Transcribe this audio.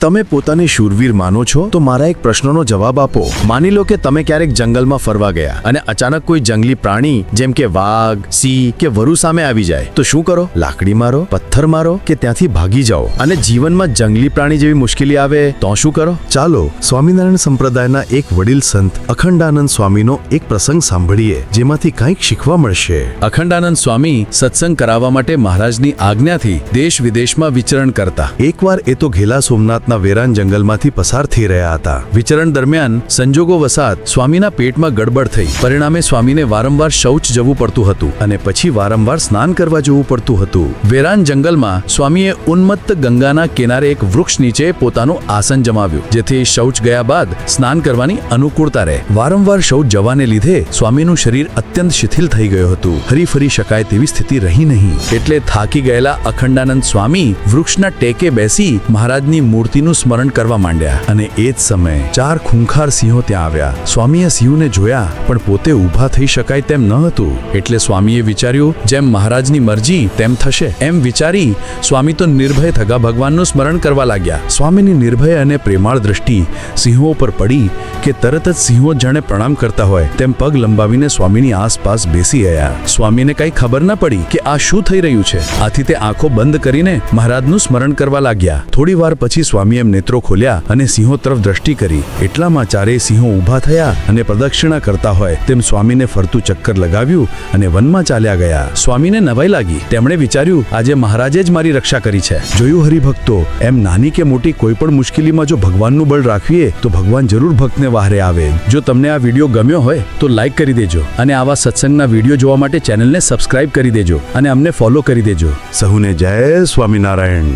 તમે પોતાને શૂરવીર માનો છો, તો મારા એક પ્રશ્નનો જવાબ આપો. માની લો કે તમે ક્યારેક જંગલમાં ફરવા ગયા અને અચાનક કોઈ જંગલી પ્રાણી, જેમ કે વાઘ, સિંહ કે વરુ સામે આવી જાય, તો શું કરો? લાકડી મારો, પથ્થર મારો કે ત્યાંથી ભાગી જાઓ? અને જીવનમાં જંગલી પ્રાણી જેવી મુશ્કેલી આવે, તો શું કરો? ચાલો, સ્વામિનારાયણ સંપ્રદાયના એક વડીલ સંત અખંડાનંદ સ્વામીનો એક પ્રસંગ સાંભળીએ, જેમાંથી કંઈક શીખવા મળશે. અખંડાનંદ સ્વામી સત્સંગ કરાવવા માટે મહારાજની આજ્ઞાથી દેશ વિદેશમાં વિચરણ કરતા. એકવાર એ તો ઘેલા સોમનાથના વેરાન જંગલમાંથી પસાર થઈ રહ્યા હતા. વિચરણ દરમિયાન સંજોગો વસાત સ્વામીના પેટમાં ગડબડ થઈ. પરિણામે સ્વામીને વારંવાર શૌચ જવું પડતું હતું અને પછી વારંવાર સ્નાન કરવા જવું પડતું હતું. વેરાન જંગલમાં સ્વામીએ ઉન્મત્ત ગંગાના કિનારે એક વૃક્ષ નીચે પોતાનું આસન જમાવ્યું, જેથી શૌચ ગયા બાદ સ્નાન કરવાની અનુકૂળતા રહે. વારંવાર શૌચ જવાને લીધે સ્વામીનું શરીર અત્યંત શિથિલ થઈ ગયું હતું. હરી ફરી શકાય તેવી સ્થિતિ રહી નહીં. એટલે થાકી ગયેલા અખંડાનંદ સ્વામી વૃક્ષના ટેકે બેસી મહારાજની મૂર્તિનું સ્મરણ કરવા માંડ્યા અને એ જ સમયે ચાર ખૂંખાર સિંહો ત્યાં આવ્યા. સ્વામીએ સિંહને જોયા, પણ પોતે ઊભા થઈ શકાય તેમ ન હતું. એટલે સ્વામીએ વિચાર્યું, જેમ મહારાજની મરજી, તેમ થશે. એમ વિચારી સ્વામી તો નિર્ભય થગા ભગવાનનું સ્મરણ કરવા લાગ્યા. સ્વામીની નિર્ભય અને પ્રેમાળ દ્રષ્ટિ સિંહો પર પડી કે તરત જ સિંહો જાણે પ્રણામ કરતા હોય, તેમ પગ લંબાવીને સ્વામીની આસપાસ બેસી ગયા. સ્વામીને કઈ ખબર ન પડી કે આ શું થઈ રહ્યું છે. આથી તે આંખો બંધ કરીને મહારાજનું સ્મરણ કરવા લાગ્યા. થોડી વાર પછી સ્વામી એમ નેત્રો ખોલ્યા અને સિંહો તરફ દ્રષ્ટિ કરી. એટલામાં ચારેય સિંહો ઊભા થયા અને પ્રદક્ષિણા કરતા હોય તેમ સ્વામીને ફરતું ચક્કર લગાવ્યું અને વનમાં ચાલ્યા ગયા. સ્વામીને નવાઈ લાગી. તેમણે વિચાર્યું, આજે મહારાજે જ મારી રક્ષા કરી છે. જોયું હરિભક્તો, એમ નાની કે મોટી કોઈ પણ મુશ્કેલીમાં જો ભગવાનનું બળ રાખીએ તો ભગવાન જરૂર ભક્તને વહારે આવે. જો તમને આ વીડિયો ગમ્યો હોય, તો લાઈક કરી દેજો અને આવા સત્સંગના વીડિયો જોવા માટે ચેનલને સબસ્ક્રાઇબ કરી દેજો અને અમને ફોલો કરી દેજો. સહુને જય સ્વામિનારાયણ.